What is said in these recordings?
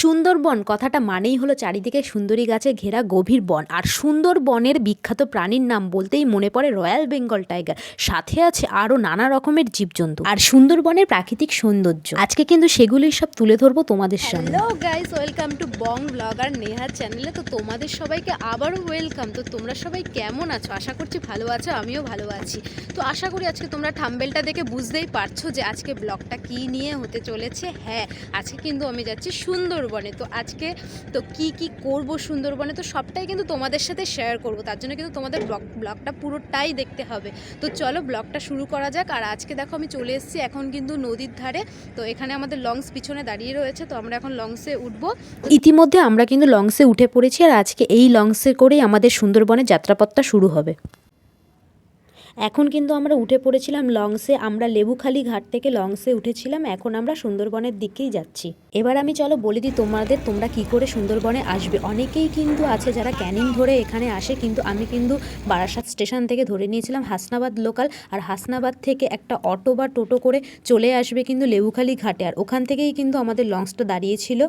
সুন্দরবন কথাটা মানেই হলো চারিদিকে সুন্দরী গাছে ঘেরা গভীর বন। আর সুন্দরবনের বিখ্যাত প্রাণীর নাম বলতেই মনে পড়ে রয়্যাল বেঙ্গল টাইগার। সাথে আছে আরও নানা রকমের জীবজন্তু। আর সুন্দরবনের প্রাকৃতিক সৌন্দর্য। আজকে কিন্তু সেগুলোই সব তুলে ধরবো তোমাদের সামনে। Hello guys welcome to Bong blog আর নেহা চ্যানেলে তো তোমাদের সবাইকে আবারও ওয়েলকাম তো তোমরা সবাই কেমন আছো? আশা করছি ভালো আছো আমিও ভালো আছি। তো আশা করি আজকে তোমরা থাম্বেলটা দেখে বুঝতেই পারছ যে আজকে ব্লগটা কি নিয়ে হতে চলেছে। হ্যাঁ আজকে কিন্তু আমি যাচ্ছি সুন্দরবনে। তো আজকে তো কি কি করব সুন্দরবনে? তো সবটাই কিন্তু তোমাদের সাথে শেয়ার করব। তার জন্য কিন্তু তোমাদের ব্লগ ব্লগটা পুরোটাই দেখতে হবে। তো চলো ব্লগটা শুরু করা যাক। আর আজকে দেখো আমি চলে এসেছি এখন কিন্তু নদীর ধারে। তো এখানে আমাদের লংস পিছনে দাঁড়িয়ে রয়েছে। তো আমরা এখন লংসে উঠবো। ইতিমধ্যে আমরা কিন্তু লংসে উঠে পড়েছি। আর আজকে এই লংসে করেই আমাদের সুন্দরবনের যাত্রাপথটা শুরু হবে। এখন কিন্তু আমরা উঠে পড়েছিলাম লংসে, আমরা লেবুখালি ঘাট থেকে লংসে উঠেছিলাম, এখন আমরা সুন্দরবনের দিকেই যাচ্ছি। এবার আমি চলো বলে দিই তোমাদের, তোমরা কি করে সুন্দরবনে আসবে? অনেকেই কিন্তু আছে যারা ক্যানিং ধরে এখানে আসে, কিন্তু আমি কিন্তু বারাসাত স্টেশন থেকে ধরে নিয়েছিলাম হাসনাবাদ লোকাল, আর হাসনাবাদ থেকে একটা অটো বা টোটো করে চলে আসবে কিন্তু লেবুখালি ঘাটে। আর ওখান থেকেই কিন্তু আমাদের লঞ্চটা দাঁড়িয়েছিল।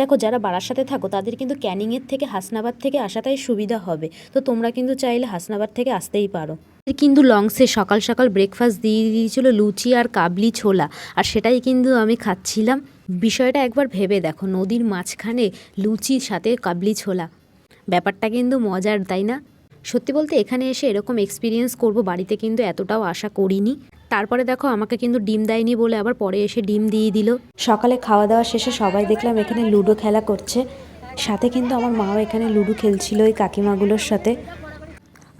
দেখো, যারা বারাসাতে থাকো, তাদের কিন্তু ক্যানিংয়ের থেকে হাসনাবাদ থেকে আসাটাই সুবিধা হবে। তো তোমরা কিন্তু চাইলে হাসনাবাদ থেকে আসতেই পারো। কিন্তু লংসে সকাল সকাল ব্রেকফাস্ট দিয়ে দিয়েছিল লুচি আর কাবলি ছোলা, আর সেটাই কিন্তু আমি খাচ্ছিলাম। বিষয়টা একবার ভেবে দেখো, নদীর মাঝখানে লুচির সাথে কাবলি ছোলা। ব্যাপারটা কিন্তু মজার, তাই না? সত্যি বলতে এখানে এসে এরকম এক্সপিরিয়েন্স করব, বাড়িতে কিন্তু এতটাও আশা করিনি। তারপরে দেখো আমাকে কিন্তু ডিম দেয়নি বলে আবার পরে এসে ডিম দিয়ে দিল। সকালে খাওয়া দাওয়া শেষে সবাই দেখলাম এখানে লুডো খেলা করছে। সাথে কিন্তু আমার মাও এখানে লুডো খেলছিল ওই কাকিমাগুলোর সাথে।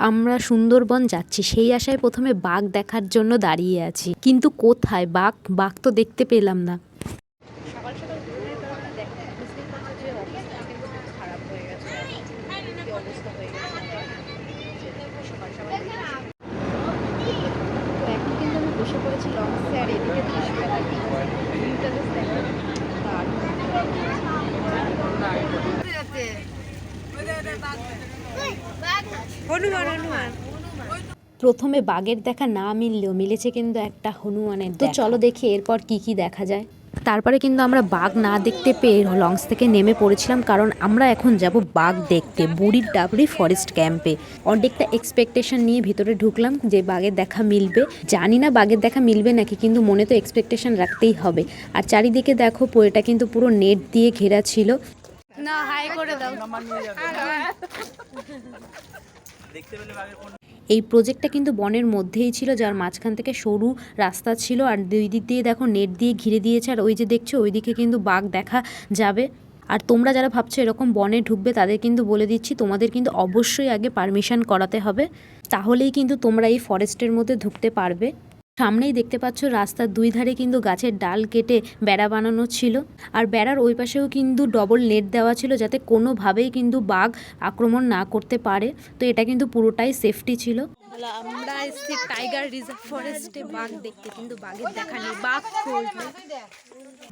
আমরা সুন্দরবন যাচ্ছি, সেই আশায় প্রথমে বাঘ দেখার জন্য দাঁড়িয়ে আছি। কিন্তু কোথায় বাঘ? বাঘ তো দেখতে পেলাম না কি অবস্থা হয়ে গেছে সকাল সকাল তো এখন কিন্তু আমি বসে পড়েছি লঞ্চে আর এদিকে দৃশ্যটা দেখি ভিউটা জাস্ট দেখো হনুমান হনুমান। প্রথমে বাঘের দেখা না মিললেও মিলেছে কিন্তু একটা হনুমানের তো চলো দেখি এরপর কি কি দেখা যায়। তারপরে কিন্তু আমরা বাঘ না দেখতে পেয়ে লঞ্চ থেকে নেমে পড়েছিলাম কারণ আমরা এখন যাব বাঘ দেখতে বুড়ির ডাবরি ফরেস্ট ক্যাম্পে অনেকটা এক্সপেকটেশন নিয়ে ভিতরে ঢুকলাম যে বাঘের দেখা মিলবে। জানি না বাঘের দেখা মিলবে নাকি কিন্তু মনে তো এক্সপেকটেশন রাখতেই হবে। আর চারিদিকে দেখো পুরোটা কিন্তু পুরো নেট দিয়ে ঘেরা ছিল। না, হাই করে দাও। এই প্রজেক্টটা কিন্তু বনের মধ্যেই ছিল, যার মাঝখান থেকে সরু রাস্তা ছিল, আর দুই দিক দিয়ে দেখো নেট দিয়ে ঘিরে দিয়েছে, আর ওই যে দেখছ, ওইদিকে কিন্তু বাঘ দেখা যাবে। আর তোমরা যারা ভাবছ এরকম বনে ঢুকবে, তাদের কিন্তু বলে দিচ্ছি, তোমাদের কিন্তু অবশ্যই আগে পারমিশন করাতে হবে। তাহলেই কিন্তু তোমরা এই ফরেস্টের মধ্যে ঢুকতে পারবে। সামনেই দেখতে পাচ্ছ রাস্তার দুই ধারে কিন্তু গাছের ডাল কেটে বেড়া বানানো ছিল। আর বেড়ার ওই পাশেও কিন্তু ডবল নেট দেওয়া ছিল যাতে কোনোভাবেই কিন্তু বাঘ আক্রমণ না করতে পারে। তো এটা কিন্তু পুরোটাই সেফটি ছিল। আমরা এসেছি টাইগার রিজার্ভ ফরেস্টে বাঘ দেখতে কিন্তু বাঘের দেখা নেই। বাঘ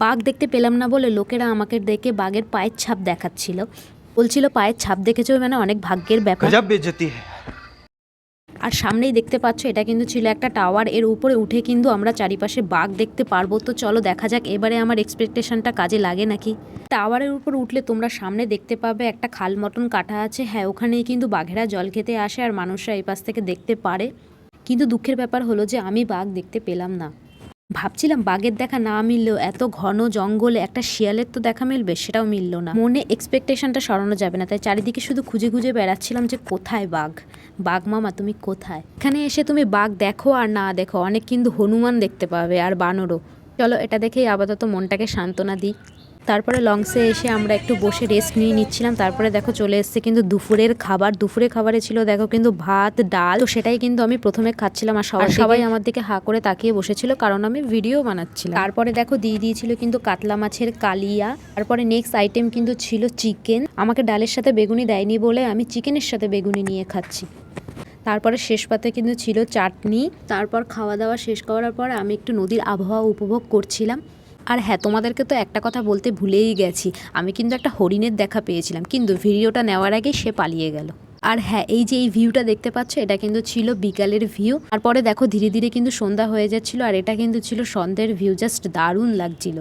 বাঘ দেখতে পেলাম না বলে লোকেরা আমাকে দেখে বাঘের পায়ের ছাপ দেখাচ্ছিল। বলছিল পায়ের ছাপ দেখেছ? মানে অনেক ভাগ্যের ব্যাপার। আর সামনেই দেখতে পাচ্ছ, এটা কিন্তু ছিল একটা টাওয়ার। এর উপরে উঠে কিন্তু আমরা চারিপাশে বাঘ দেখতে পারব। তো চলো দেখা যাক, এবারে আমার এক্সপেকটেশনটা কাজে লাগে নাকি? টাওয়ারের উপর উঠলে তোমরা সামনে দেখতে পাবে একটা খাল মটন কাটা আছে। হ্যাঁ ওখানেই কিন্তু বাঘেরা জল খেতে আসে আর মানুষরা এই পাশ থেকে দেখতে পারে। কিন্তু দুঃখের ব্যাপার হলো যে আমি বাঘ দেখতে পেলাম না। ভাবছিলাম বাঘের দেখা না মিললেও এত ঘন জঙ্গলে একটা শিয়ালের তো দেখা মিলবে সেটাও মিললো না। মনে এক্সপেকটেশনটা সরানো যাবে না, তাই চারিদিকে শুধু খুঁজে খুঁজে বেড়াচ্ছিলাম যে কোথায় বাঘ? বাঘ মামা, তুমি কোথায়? এখানে এসে তুমি বাঘ দেখো আর না দেখো, অনেক কিন্তু হনুমান দেখতে পাবে আর বানরও। চলো এটা দেখেই আপাতত মনটাকে সান্ত্বনা দিই। তারপরে লংসে এসে আমরা একটু বসে রেস্ট নিয়ে নিচ্ছিলাম। তারপরে দেখো চলে এসছে কিন্তু দুপুরের খাবার। দুপুরের খাবারে ছিল দেখো কিন্তু ভাত ডাল তো সেটাই কিন্তু আমি প্রথমে খাচ্ছিলাম আর সবাই সবাই আমার দিকে হা করে তাকিয়ে বসেছিল কারণ আমি ভিডিও বানাচ্ছিলাম। তারপরে দেখো দিয়ে দিয়েছিল কিন্তু কাতলা মাছের কালিয়া। তারপরে নেক্সট আইটেম কিন্তু ছিল চিকেন আমাকে ডালের সাথে বেগুনি দেয়নি বলে আমি চিকেনের সাথে বেগুনি নিয়ে খাচ্ছি। তারপরে শেষ পাতে কিন্তু ছিল চাটনি। তারপর খাওয়া দাওয়া শেষ করার পর আমি একটু নদীর আবহাওয়া উপভোগ করছিলাম। আর হ্যাঁ তোমাদেরকে তো একটা কথা বলতে ভুলেই গেছি। আমি কিন্তু একটা হরিণের দেখা পেয়েছিলাম। কিন্তু ভিডিওটা নেওয়ার আগে সে পালিয়ে গেল। আর হ্যাঁ এই যে এই ভিউটা দেখতে পাচ্ছ, এটা কিন্তু ছিল বিকালের ভিউ। তারপরে দেখো, ধীরে ধীরে কিন্তু সন্ধ্যা হয়ে যাচ্ছিল, আর এটা কিন্তু ছিল সন্ধ্যের ভিউ, জাস্ট দারুণ লাগছিল।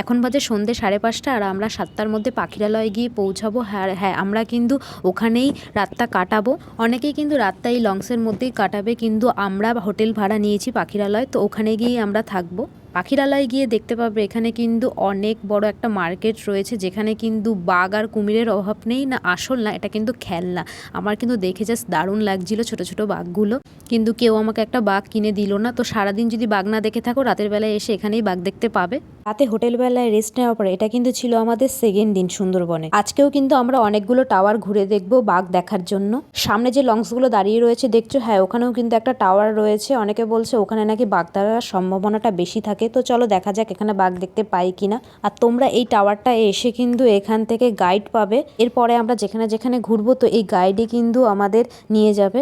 এখন বাজে সন্ধে সাড়ে পাঁচটা, আর আমরা সাতটার মধ্যে পাখিরালয়ে গিয়ে পৌঁছাবো। হ্যাঁ হ্যাঁ আমরা কিন্তু ওখানেই রাতটা কাটাবো। অনেকেই কিন্তু রাতটা এই লংসের মধ্যেই কাটাবে, কিন্তু আমরা হোটেল ভাড়া নিয়েছি পাখিরালয়, তো ওখানে গিয়েই আমরা থাকব। পাখিরালয় গিয়ে দেখতে পাবে, এখানে কিন্তু অনেক বড় একটা মার্কেট রয়েছে, যেখানে কিন্তু বাঘ আর কুমিরের অভাব নেই, না আসল না, এটা কিন্তু খেলনা। আমার কিন্তু দেখে জাস্ট দারুণ লাগছিল ছোট ছোট বাঘগুলো। কিন্তু কেউ আমাকে একটা বাঘ কিনে দিল না, তো সারাদিন যদি বাঘ না দেখে থাকো, রাতের বেলায় এসে এখানেই বাঘ দেখতে পাবে। রাতে হোটেল বেলায় রেস্ট নেওয়ার পরে, এটা কিন্তু ছিল আমাদের সেকেন্ড দিন সুন্দরবনে। আজকেও কিন্তু আমরা অনেকগুলো টাওয়ার ঘুরে দেখব বাঘ দেখার জন্য। সামনে যে লংসগুলো দাঁড়িয়ে রয়েছে, দেখছ? হ্যাঁ ওখানেও কিন্তু একটা টাওয়ার রয়েছে। অনেকে বলছে ওখানে নাকি বাঘ দাঁড়ার সম্ভাবনাটা বেশি থাকে। তো চলো দেখা যাক এখানে বাঘ দেখতে পাই কিনা। আর তোমরা এই টাওয়ারটা এসে কিন্তু এখান থেকে গাইড পাবে। এরপরে আমরা যেখানে যেখানে ঘুরবো, তো এই গাইডই কিন্তু আমাদের নিয়ে যাবে।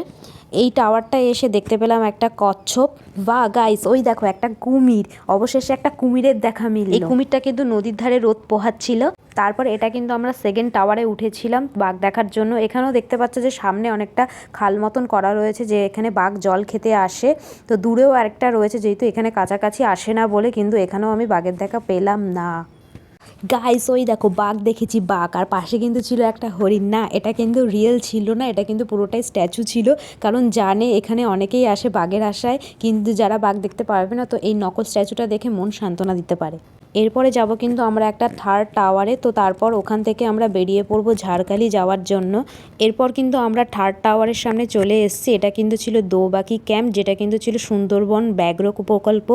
এই টাওয়ারটা এসে দেখতে পেলাম একটা কচ্ছপ। বা গাইস ওই দেখো একটা কুমির। অবশেষে একটা কুমিরের দেখা মিলল। এই কুমিরটা কিন্তু নদীর ধারে রোদ পোহাচ্ছিল। তারপর এটা কিন্তু আমরা সেকেন্ড টাওয়ারে উঠেছিলাম বাঘ দেখার জন্য। এখানেও দেখতে পাচ্ছ যে সামনে অনেকটা খাল মতন করা রয়েছে যে এখানে বাঘ জল খেতে আসে। তো দূরেও আরেকটা রয়েছে যেহেতু এখানে কাছাকাছি আসে না বলে কিন্তু এখানেও আমি বাঘের দেখা পেলাম না। গাইস ওই দেখো, বাঘ দেখেছি, বাঘ। আর পাশে কিন্তু ছিল একটা হরিণ। না, এটা কিন্তু রিয়েল ছিল না, এটা কিন্তু পুরোটাই স্ট্যাচু ছিল। কারণ জানে, এখানে অনেকেই আসে বাঘের আশায়, কিন্তু যারা বাঘ দেখতে পারবে না, তো এই নকল স্ট্যাচুটা দেখে মন সান্ত্বনা দিতে পারে। এরপরে যাব কিন্তু আমরা একটা থার্ড টাওয়ারে তো তারপর ওখান থেকে আমরা বেরিয়ে পড়ব ঝাড়খালি যাওয়ার জন্য। এরপর কিন্তু আমরা থার্ড টাওয়ারের সামনে চলে এসেছি। এটা কিন্তু ছিল দোবাকি ক্যাম্প যেটা কিন্তু ছিল সুন্দরবন ব্যাঘ্র প্রকল্প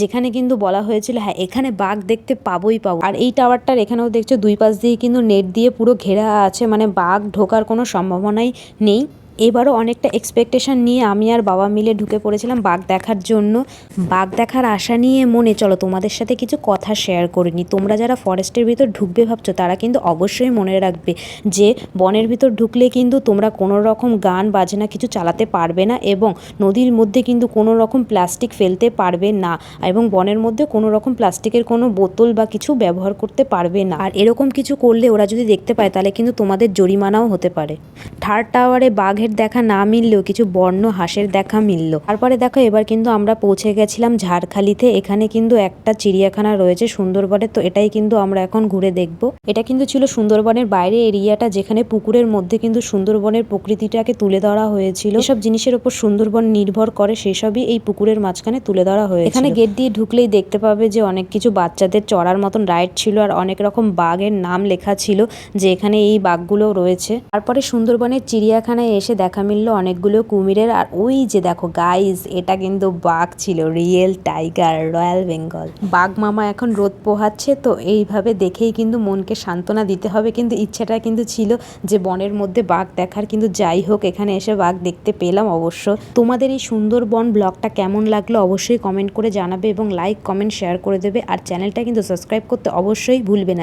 যেখানে কিন্তু বলা হয়েছিল হ্যাঁ এখানে বাঘ দেখতে পাবোই পাবো। আর এই টাওয়ারটার এখানেও দেখছ দুই পাশ দিয়ে কিন্তু নেট দিয়ে পুরো ঘেরা আছে মানে বাঘ ঢোকার কোনো সম্ভাবনাই নেই। এবারও অনেকটা এক্সপেকটেশন নিয়ে আমি আর বাবা মিলে ঢুকে পড়েছিলাম বাঘ দেখার জন্য। বাঘ দেখার আশা নিয়ে মনে, চলো তোমাদের সাথে কিছু কথা শেয়ার করে তোমরা যারা ফরেস্টের ভিতর ঢুকবে ভাবছ, তারা কিন্তু অবশ্যই মনে রাখবে যে, বনের ভিতর ঢুকলে কিন্তু তোমরা কোনো রকম গান, বাজনা কিছু চালাতে পারবে না এবং নদীর মধ্যে কিন্তু কোনো রকম প্লাস্টিক ফেলতে পারবে না এবং বনের মধ্যে কোনো রকম প্লাস্টিকের কোনো বোতল বা কিছু ব্যবহার করতে পারবে না। আর এরকম কিছু করলে ওরা যদি দেখতে পায়, তাহলে কিন্তু তোমাদের জরিমানাও হতে পারে। থার্ড টাওয়ারে বাঘের দেখা না মিললেও, কিছু বর্ণ হাঁসের দেখা মিলল। তারপরে দেখো, এবার কিন্তু আমরা পৌঁছে গেছিলাম ঝাড়খালিতে। এখানে কিন্তু একটা চিড়িয়াখানা রয়েছে সুন্দরবনের তো এটাই কিন্তু আমরা এখন ঘুরে দেখব। এটা কিন্তু ছিল সুন্দরবনের বাইরে এরিয়াটা, যেখানে পুকুরের মধ্যে কিন্তু সুন্দরবনের প্রকৃতিটাকে তুলে ধরা হয়েছিল। সব জিনিসের উপর সুন্দরবন নির্ভর করে, সেসবই এই পুকুরের মাঝখানে তুলে ধরা হয়েছে এখানে গেট দিয়ে ঢুকলেই দেখতে পাবে যে অনেক কিছু বাচ্চাদের চড়ার মতন রাইড ছিল, আর অনেক রকম বাঘের নাম লেখা ছিল, যে এখানে এই বাঘগুলো রয়েছে। তারপরে সুন্দরবনের চিড়িয়াখানায় এসে দেখা মিললো অনেকগুলো কুমিরের আর ওই যে দেখো গাইজ এটা কিন্তু বাঘ ছিল রিয়েল টাইগার রয়্যাল বেঙ্গল বাঘ মামা এখন রোদ পোহাচ্ছে, তো এইভাবে দেখেই কিন্তু মনকে সান্ত্বনা দিতে হবে। কিন্তু ইচ্ছাটা কিন্তু ছিল যে বনের মধ্যে বাঘ দেখার, কিন্তু যাই হোক, এখানে এসে বাঘ দেখতে পেলাম অবশ্য। তোমাদের এই সুন্দরবন ব্লগটা কেমন লাগল অবশ্যই কমেন্ট করে জানাবে এবং লাইক কমেন্ট শেয়ার করে দেবে। আর চ্যানেলটা কিন্তু সাবস্ক্রাইব করতে অবশ্যই ভুলবে না।